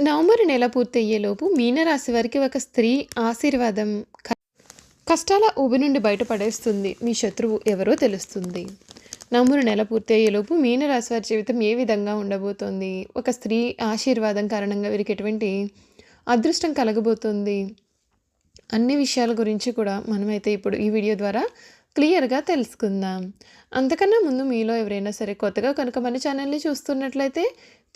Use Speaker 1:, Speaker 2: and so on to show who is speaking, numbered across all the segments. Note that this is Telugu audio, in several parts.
Speaker 1: నవంబర్ నెల పూర్తయ్యేలోపు మీనరాశి వారికి ఒక స్త్రీ ఆశీర్వాదం క- కష్టాల ఊబి నుండి బయటపడేస్తుంది. మీ శత్రువు ఎవరో తెలుస్తుంది. నవంబర్ నెల పూర్తయ్యేలోపు మీనరాశి వారి జీవితం ఏ విధంగా ఉండబోతోంది? ఒక స్త్రీ ఆశీర్వాదం కారణంగా వీరికి ఎటువంటి అదృష్టం కలగబోతుంది? అన్ని విషయాల గురించి కూడా మనమైతే ఇప్పుడు ఈ వీడియో ద్వారా క్లియర్గా తెలుసుకుందాం. అంతకన్నా ముందు మీలో ఎవరైనా సరే కొత్తగా కనుక మన ఛానల్ని చూస్తున్నట్లయితే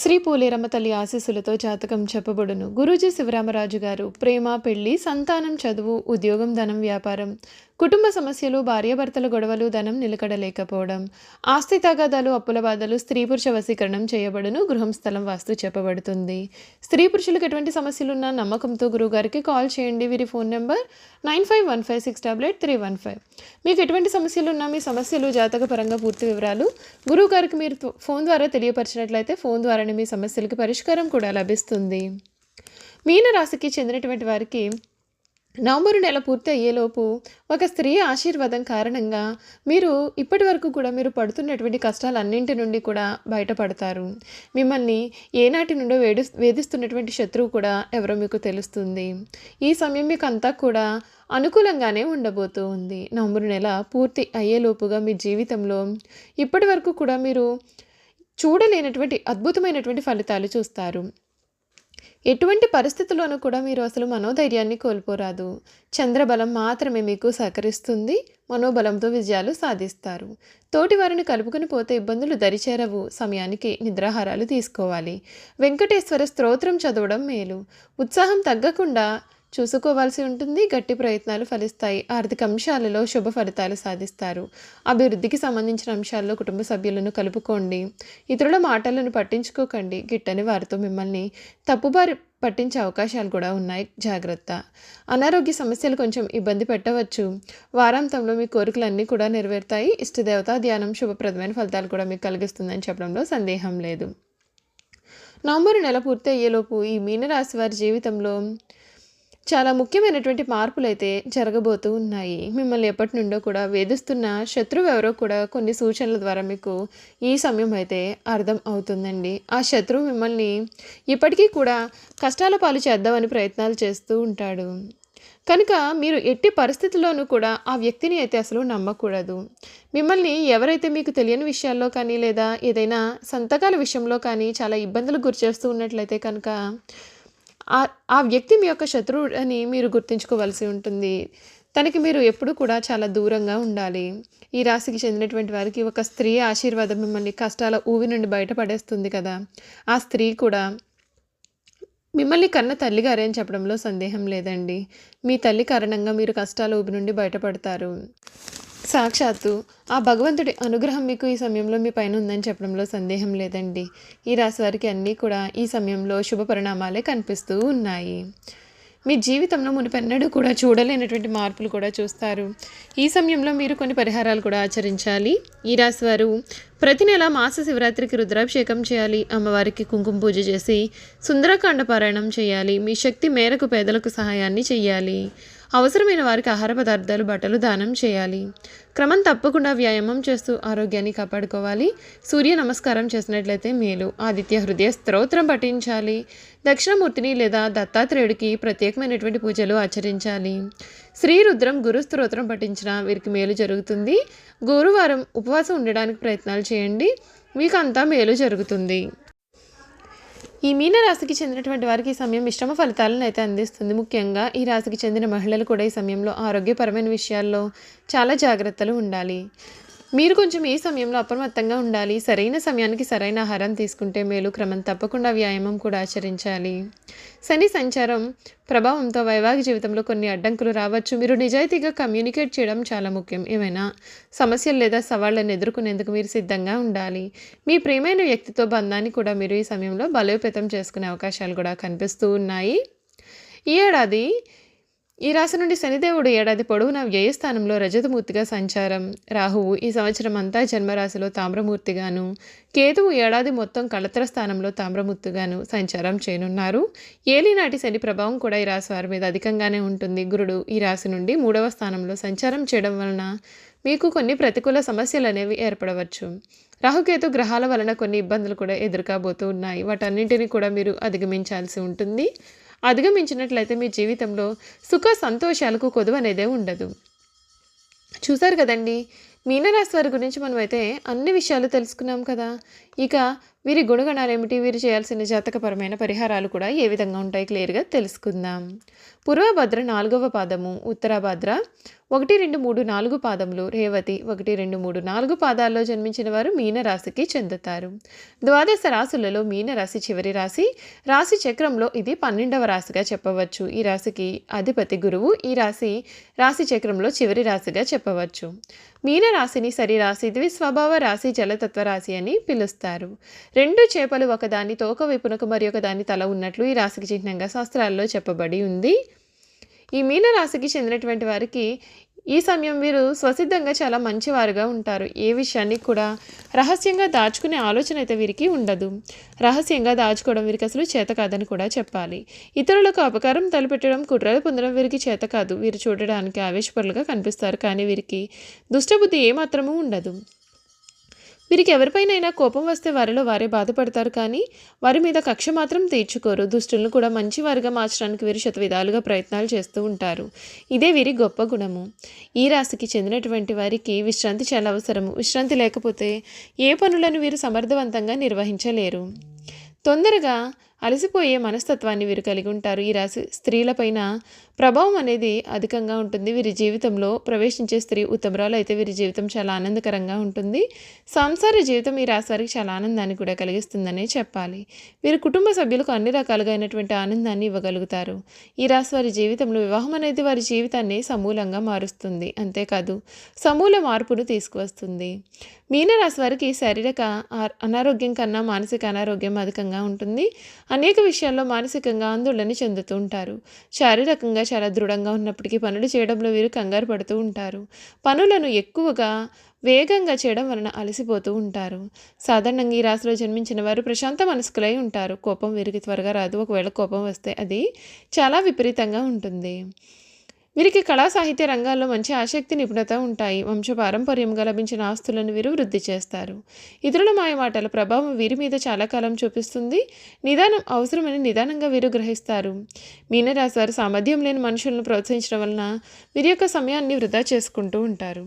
Speaker 1: శ్రీ పూలేరమ్మ తల్లి ఆశీస్సులతో జాతకం చెప్పబడును. గురూజీ శివరామరాజు గారు ప్రేమ పెళ్ళి సంతానం చదువు ఉద్యోగం ధనం వ్యాపారం కుటుంబ సమస్యలు భార్యాభర్తల గొడవలు ధనం నిలకడలేకపోవడం ఆస్తి తగాదాలు అప్పుల బాధలు స్త్రీ పురుష వశీకరణం చేయబడును గృహం స్థలం వాస్తు చెప్పబడుతుంది. స్త్రీ పురుషులకు ఎటువంటి సమస్యలున్నా నమ్మకంతో గురువుగారికి కాల్ చేయండి. వీరి phone number nine five one five six tablet three one five. మీకు ఎటువంటి సమస్యలు ఉన్నా మీ సమస్యలు జాతకపరంగా పూర్తి వివరాలు గురువు గారికి మీరు ఫోన్ ద్వారా తెలియపరిచినట్లయితే ఫోన్ ద్వారా ద్వారానే మీ సమస్యలకు పరిష్కారం కూడా లభిస్తుంది. మీనరాశికి చెందినటువంటి వారికి నవంబరు నెల పూర్తి అయ్యేలోపు ఒక స్త్రీ ఆశీర్వాదం కారణంగా మీరు ఇప్పటి వరకు కూడా మీరు పడుతున్నటువంటి కష్టాలన్నింటి నుండి కూడా బయటపడతారు. మిమ్మల్ని ఏనాటి నుండో వేడి వేధిస్తున్నటువంటి శత్రువు కూడా ఎవరో మీకు తెలుస్తుంది. ఈ సమయం మీకు అంతా కూడా అనుకూలంగానే ఉండబోతూ ఉంది నవంబరు నెల పూర్తి అయ్యేలోపుగా మీ జీవితంలో ఇప్పటి వరకు కూడా మీరు చూడలేనటువంటి అద్భుతమైనటువంటి ఫలితాలు చూస్తారు. ఎటువంటి పరిస్థితుల్లోనూ కూడా మీరు అసలు మనోధైర్యాన్ని కోల్పోరాదు. చంద్రబలం మాత్రమే మీకు సహకరిస్తుంది మనోబలంతో విజయాలు సాధిస్తారు. తోటి వారిని కలుపుకొని పోతే ఇబ్బందులు దరిచేరవు. సమయానికి నిద్రాహారాలు తీసుకోవాలి. వెంకటేశ్వర స్తోత్రం చదవడం మేలు. ఉత్సాహం తగ్గకుండా చూసుకోవాల్సి ఉంటుంది గట్టి ప్రయత్నాలు ఫలిస్తాయి. ఆర్థిక అంశాలలో శుభ ఫలితాలు సాధిస్తారు. అభివృద్ధికి సంబంధించిన అంశాల్లో కుటుంబ సభ్యులను కలుపుకోండి. ఇతరుల మాటలను పట్టించుకోకండి. గిట్టని వారితో మిమ్మల్ని తప్పుబారి పట్టించే అవకాశాలు కూడా ఉన్నాయి. జాగ్రత్త. అనారోగ్య సమస్యలు కొంచెం ఇబ్బంది పెట్టవచ్చు. వారాంతంలో మీ కోరికలన్నీ కూడా నెరవేరుతాయి. ఇష్టదేవత ధ్యానం శుభప్రదమైన ఫలితాలు కూడా మీకు కలిగిస్తుందని చెప్పడంలో సందేహం లేదు. నవంబరు నెల పూర్తి అయ్యేలోపు ఈ మీనరాశి వారి జీవితంలో చాలా ముఖ్యమైనటువంటి మార్పులు అయితే జరగబోతూ ఉన్నాయి. మిమ్మల్ని ఎప్పటి నుండో కూడా వేధిస్తున్న శత్రువు ఎవరో కూడా కొన్ని సూచనల ద్వారా మీకు ఈ సమయం అయితే అర్థం అవుతుందండి. ఆ శత్రువు మిమ్మల్ని ఇప్పటికీ కూడా కష్టాల పాలు చేద్దామని ప్రయత్నాలు చేస్తూ ఉంటాడు. కనుక మీరు ఎట్టి పరిస్థితుల్లోనూ కూడా ఆ వ్యక్తిని అయితే అసలు నమ్మకూడదు. మిమ్మల్ని ఎవరైతే మీకు తెలియని విషయాల్లో కానీ లేదా ఏదైనా సంతకాల విషయంలో కానీ చాలా ఇబ్బందులు గురిచేస్తూ ఉన్నట్లయితే కనుక ఆ వ్యక్తి మీ యొక్క శత్రువు అని మీరు గుర్తుంచుకోవాల్సి ఉంటుంది. తనకి మీరు ఎప్పుడు కూడా చాలా దూరంగా ఉండాలి. ఈ రాశికి చెందినటువంటి వారికి ఒక స్త్రీ ఆశీర్వాదం మిమ్మల్ని కష్టాల ఊవి నుండి బయటపడేస్తుంది కదా. ఆ స్త్రీ కూడా మిమ్మల్ని కన్న తల్లిగారే అని చెప్పడంలో సందేహం లేదండి. మీ తల్లి కారణంగా మీరు కష్టాల ఊపి నుండి బయటపడతారు. సాక్షాత్తు ఆ భగవంతుడి అనుగ్రహం మీకు ఈ సమయంలో మీ పైన ఉందని చెప్పడంలో సందేహం లేదండి. ఈ రాశి వారికి అన్నీ కూడా ఈ సమయంలో శుభ పరిణామాలే కనిపిస్తూ ఉన్నాయి. మీ జీవితంలో మునిపెన్నడూ కూడా చూడలేనటువంటి మార్పులు కూడా చూస్తారు. ఈ సమయంలో మీరు కొన్ని పరిహారాలు కూడా ఆచరించాలి. ఈ రాశి వారు ప్రతి నెల మాస శివరాత్రికి రుద్రాభిషేకం చేయాలి. అమ్మవారికి కుంకుమ పూజ చేసి సుందరకాండ పారాయణం చేయాలి. మీ శక్తి మేరకు పేదలకు సహాయాన్ని చేయాలి అవసరమైన వారికి ఆహార పదార్థాలు బట్టలు దానం చేయాలి. క్రమం తప్పకుండా వ్యాయామం చేస్తూ ఆరోగ్యాన్ని కాపాడుకోవాలి. సూర్య నమస్కారం చేసినట్లయితే మేలు. ఆదిత్య హృదయ స్తోత్రం పఠించాలి. దక్షిణమూర్తిని లేదా దత్తాత్రేయుడికి ప్రత్యేకమైనటువంటి పూజలు ఆచరించాలి. శ్రీ రుద్రం గురు స్తోత్రం పఠించిన వీరికి మేలు జరుగుతుంది. గురువారం ఉపవాసం ఉండడానికి ప్రయత్నాలు చేయండి. మీకు అంతా మేలు జరుగుతుంది. ఈ మీనరాశికి చెందినటువంటి వారికి ఈ సమయం మిశ్రమ ఫలితాలను అయితే అందిస్తుంది. ముఖ్యంగా ఈ రాశికి చెందిన మహిళలు కూడా ఈ సమయంలో ఆరోగ్యపరమైన విషయాల్లో చాలా జాగ్రత్తలు ఉండాలి. మీరు కొంచెం ఈ సమయంలో అప్రమత్తంగా ఉండాలి? సరైన సమయానికి సరైన ఆహారం తీసుకుంటే మేలు. క్రమం తప్పకుండా వ్యాయామం కూడా ఆచరించాలి. శని సంచారం ప్రభావంతో వైవాహిక జీవితంలో కొన్ని అడ్డంకులు రావచ్చు. మీరు నిజాయితీగా కమ్యూనికేట్ చేయడం చాలా ముఖ్యం. ఏమైనా సమస్యలు లేదా సవాళ్ళను ఎదుర్కొనేందుకు మీరు సిద్ధంగా ఉండాలి. మీ ప్రియమైన వ్యక్తితో బంధాన్ని కూడా మీరు ఈ సమయంలో బలోపేతం చేసుకునే అవకాశాలు కూడా కనిపిస్తూ ఉన్నాయి. ఈ ఏడాది ఈ రాశి నుండి శనిదేవుడు ఏడాది పొడవునా వ్యయస్థానంలో రజతమూర్తిగా సంచారం. రాహువు ఈ సంవత్సరం అంతా జన్మరాశిలో తామ్రమూర్తిగాను కేతువు ఏడాది మొత్తం కళత్ర స్థానంలో తామ్రమూర్తిగాను సంచారం చేయనున్నారు. ఏలినాటి శని ప్రభావం కూడా ఈ రాశి వారి మీద అధికంగానే ఉంటుంది. గురుడు ఈ రాశి నుండి మూడవ స్థానంలో సంచారం చేయడం వలన మీకు కొన్ని ప్రతికూల సమస్యలు అనేవి ఏర్పడవచ్చు. రాహుకేతు గ్రహాల వలన కొన్ని ఇబ్బందులు కూడా ఎదురుకాబోతూ ఉన్నాయి. వాటన్నింటినీ కూడా మీరు అధిగమించాల్సి ఉంటుంది. అధిగమించినట్లయితే మీ జీవితంలో సుఖ సంతోషాలకు కొదువు అనేదే ఉండదు. చూసారు కదండి మీనరాశి వారి గురించి మనమైతే అన్ని విషయాలు తెలుసుకున్నాం కదా. ఇక వీరి గుణగణాలు ఏమిటి? వీరు చేయాల్సిన జాతకపరమైన పరిహారాలు కూడా ఏ విధంగా ఉంటాయి? క్లియర్గా తెలుసుకుందాం. పూర్వభద్ర నాలుగవ పాదము ఉత్తరాభద్ర ఒకటి రెండు మూడు నాలుగు పాదములు రేవతి ఒకటి రెండు మూడు నాలుగు పాదాల్లో జన్మించిన వారు మీనరాశికి చెందుతారు. ద్వాదశ రాశులలో మీనరాశి చివరి రాశి రాశి చక్రంలో ఇది పన్నెండవ రాశిగా చెప్పవచ్చు. ఈ రాశికి అధిపతి గురువు ఈ రాశి రాశి చక్రంలో చివరి రాశిగా చెప్పవచ్చు. మీనరాశిని సరిరాశి ద్విస్వభావ రాశి జలతత్వ రాశి అని పిలుస్తారు. రెండు చేపలు ఒకదాని తోక వైపునకు మరి ఒకదాని తల ఉన్నట్లు ఈ రాశికి చిహ్నంగా శాస్త్రాల్లో చెప్పబడి ఉంది. ఈ మీన రాశికి చెందినటువంటి వారికి ఈ సమయం వీరు స్వసిద్ధంగా చాలా మంచివారుగా ఉంటారు. ఏ విషయాన్ని కూడా రహస్యంగా దాచుకునే ఆలోచన అయితే వీరికి ఉండదు. రహస్యంగా దాచుకోవడం వీరికి అసలు చేత కాదని కూడా చెప్పాలి. ఇతరులకు అపకారం తలపెట్టడం కుట్రలు పొందడం వీరికి చేత కాదు. వీరు చూడడానికి ఆవేశపరులుగా కనిపిస్తారు. కానీ వీరికి దుష్టబుద్ధి ఏమాత్రమూ ఉండదు. వీరికి ఎవరిపైనైనా కోపం వస్తే వారిలో వారే బాధపడతారు కానీ వారి మీద కక్ష మాత్రం తీర్చుకోరు. దుష్టులను కూడా మంచి వారిగా మార్చడానికి వీరు శత విధాలుగా ప్రయత్నాలు చేస్తూ ఉంటారు. ఇదే వీరి గొప్ప గుణము. ఈ రాశికి చెందినటువంటి వారికి విశ్రాంతి చాలా అవసరము. విశ్రాంతి లేకపోతే ఏ పనులను వీరు సమర్థవంతంగా నిర్వహించలేరు. తొందరగా అలసిపోయే మనస్తత్వాన్ని వీరు కలిగి ఉంటారు. ఈ రాశి స్త్రీలపైన ప్రభావం అనేది అధికంగా ఉంటుంది. వీరి జీవితంలో ప్రవేశించే స్త్రీ ఉత్తమరాలు అయితే వీరి జీవితం చాలా ఆనందకరంగా ఉంటుంది. సంసార జీవితం ఈ రాశి వారికి చాలా ఆనందాన్ని కూడా కలిగిస్తుందనే చెప్పాలి. వీరు కుటుంబ సభ్యులకు అన్ని రకాలుగా అయినటువంటి ఆనందాన్ని ఇవ్వగలుగుతారు. ఈ రాశి వారి జీవితంలో వివాహం అనేది వారి జీవితాన్ని సమూలంగా మారుస్తుంది. అంతేకాదు సమూల మార్పును తీసుకువస్తుంది. మీనరాశి వారికి శారీరక అనారోగ్యం కన్నా మానసిక అనారోగ్యం అధికంగా ఉంటుంది. అనేక విషయాల్లో మానసికంగా ఆందోళన చెందుతూ ఉంటారు. శారీరకంగా చాలా దృఢంగా ఉన్నప్పటికీ పనులు చేయడంలో వీరు కంగారు పడుతూ ఉంటారు. పనులను ఎక్కువగా వేగంగా చేయడం వలన అలసిపోతూ ఉంటారు. సాధారణంగా ఈ రాశిలో జన్మించిన వారు ప్రశాంత మనస్కులై ఉంటారు. కోపం వీరికి త్వరగా రాదు. ఒకవేళ కోపం వస్తే అది చాలా విపరీతంగా ఉంటుంది. వీరికి కళా సాహిత్య రంగాల్లో మంచి ఆసక్తి నిపుణత ఉంటాయి. వంశపారంపర్యంగా లభించిన ఆస్తులను వీరు వృద్ధి చేస్తారు. ఇతరుల మాయమాటల ప్రభావం వీరి మీద చాలా కాలం చూపిస్తుంది. నిదానం అవసరమని నిదానంగా వీరు గ్రహిస్తారు. మీనరాశారు సామర్థ్యం లేని మనుషులను ప్రోత్సహించడం వలన వీరి యొక్క సమయాన్ని వృధా చేసుకుంటూ ఉంటారు.